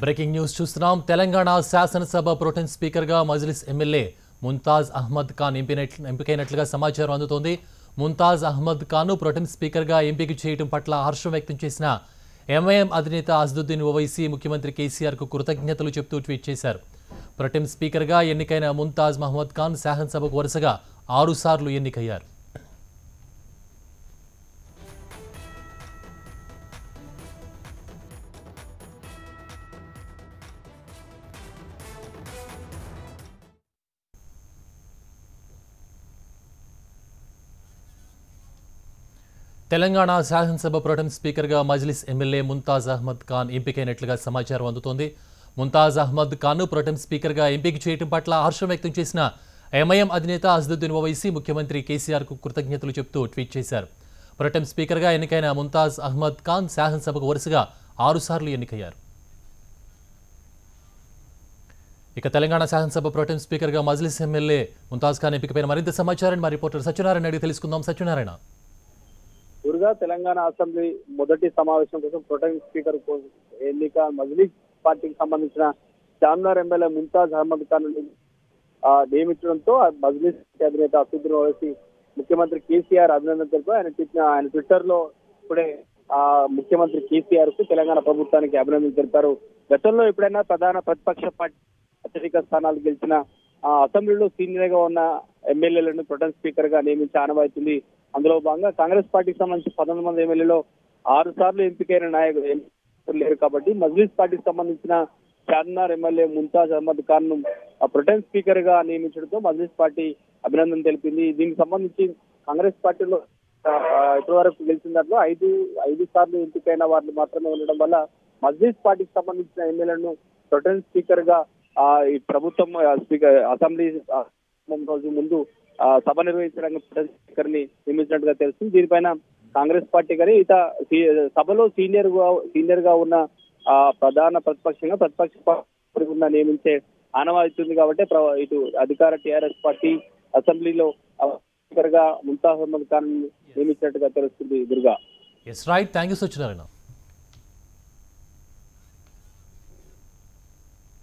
Breaking news చూస్తున్నాం. తెలంగాణ శాసనసభ pro tem స్పీకర్గా మజ్లిస్ ఎమ్మెల్యే ముంతాజ్ అహ్మద్ ఖాన్ ఎంపికైనట్లుగా సమాచారం అందుతోంది. ముంతాజ్ అహ్మద్ ఖాన్ను ప్రోటెన్ స్పీకర్గా ఎంపిక చేయడం పట్ల హర్షం వ్యక్తం చేసిన ఎంఐఎం అధినేత అసదుద్దీన్ ఓవైసీ ముఖ్యమంత్రి కేసీఆర్కు కృతజ్ఞతలు చెప్తూ ట్వీట్ చేశారు. ప్రొటెం స్పీకర్గా ఎన్నికైన ముంతాజ్ మహమ్మద్ ఖాన్ శాసనసభకు వరుసగా ఆరుసార్లు ఎన్నికయ్యారు. తెలంగాణ శాసనసభ ప్రొటెం స్పీకర్గా మజ్లిస్ ఎమ్మెల్యే ముంతాజ్ అహ్మద్ ఖాన్ ఎంపికైనట్లుగా సమాచారం అందుతోంది. ముంతాజ్ అహ్మద్ ఖాన్ను ప్రొటెం స్పీకర్గా ఎంపిక చేయడం పట్ల హర్షం వ్యక్తం చేసిన ఎంఐఎం అధినేత అసదుద్దీన్ ఓవైసీ ముఖ్యమంత్రి కేసీఆర్కు కృతజ్ఞతలు చెప్తూ ట్వీట్ చేశారు. ప్రొటెం స్పీకర్గా ఎన్నికైన ముంతాజ్ అహ్మద్ ఖాన్ శాసనసభకు వరుసగా ఆరుసార్లు ఎన్నికయ్యారు. ఇక తెలంగాణ శాసనసభ ప్రొటెం స్పీకర్గా మజ్లిస్ ఎమ్మెల్యే ముంతాజ్ ఖాన్ ఎంపికపైన మరింత సమాచారం మా రిపోర్టర్ సత్యనారాయణ అడిగి తెలుసుకుందాం. సత్యనారాయణ. గురుగా తెలంగాణ అసెంబ్లీ మొదటి సమావేశం కోసం ప్రొటెక్ట్ స్పీకర్ ఎన్నిక మజ్లిస్ పార్టీకి సంబంధించిన చార్మినార్ ఎమ్మెల్యే ముంతాజ్ అహ్మద్ ఖాన్ నియమించడంతో మజ్లిస్ అధినేత అసదుద్దీన్ ఓవైసీ ముఖ్యమంత్రి కేసీఆర్ అభినందన తెలుపు ఆయన ఆయన ట్విట్టర్లో ఇప్పుడే ఆ ముఖ్యమంత్రి కేసీఆర్కు తెలంగాణ ప్రభుత్వానికి అభినందన తెలిపారు. గతంలో ఎప్పుడైనా ప్రధాన ప్రతిపక్ష పార్టీ అత్యధిక స్థానాలు గెలిచిన ఆ అసెంబ్లీలో సీనియర్గా ఉన్న ఎమ్మెల్యేలను ప్రొటెన్ స్పీకర్గా నియమించి ఆనవాయితీ అందులో భాగంగా కాంగ్రెస్ పార్టీకి సంబంధించి పంతొమ్మిది మంది ఎమ్మెల్యేలో ఆరు సార్లు ఎంపికైన నాయకులు లేరు కాబట్టి మజ్లిస్ పార్టీకి సంబంధించిన చార్మినార్ ఎమ్మెల్యే ముంతాజ్ అహ్మద్ ఖాన్ను ప్రొటెం స్పీకర్గా నియమించడంతో మజ్లిస్ పార్టీ అభినందన తెలిపింది. దీనికి సంబంధించి కాంగ్రెస్ పార్టీలో ఇప్పటివరకు గెలిచిన దాంట్లో ఐదు ఐదు సార్లు ఎంపికైన వారిని మాత్రమే ఉండడం వల్ల మజ్లిస్ పార్టీకి సంబంధించిన ఎమ్మెల్యేలను ప్రొటెం స్పీకర్గా ఈ ప్రభుత్వం స్పీకర్ అసెంబ్లీ రోజు ముందు సభ నిర్వహించడానికి ప్రొటెం నియమించినట్టుగా తెలుస్తుంది. దీనిపైన కాంగ్రెస్ పార్టీ కానీ ఇత సభలో సీనియర్గా సీనియర్గా ఉన్న ఆ, ప్రధాన ప్రతిపక్షంగా ప్రతిపక్ష పార్టీ నియమించే ఆనవాయితుంది కాబట్టి ఇటు అధికార టీఆర్ఎస్ పార్టీ అసెంబ్లీలో స్పీకర్గా ముంతాజ్ అహ్మద్ ఖాన్ నియమించినట్టుగా తెలుస్తుంది Durga. Yes right thank you Satyanarayana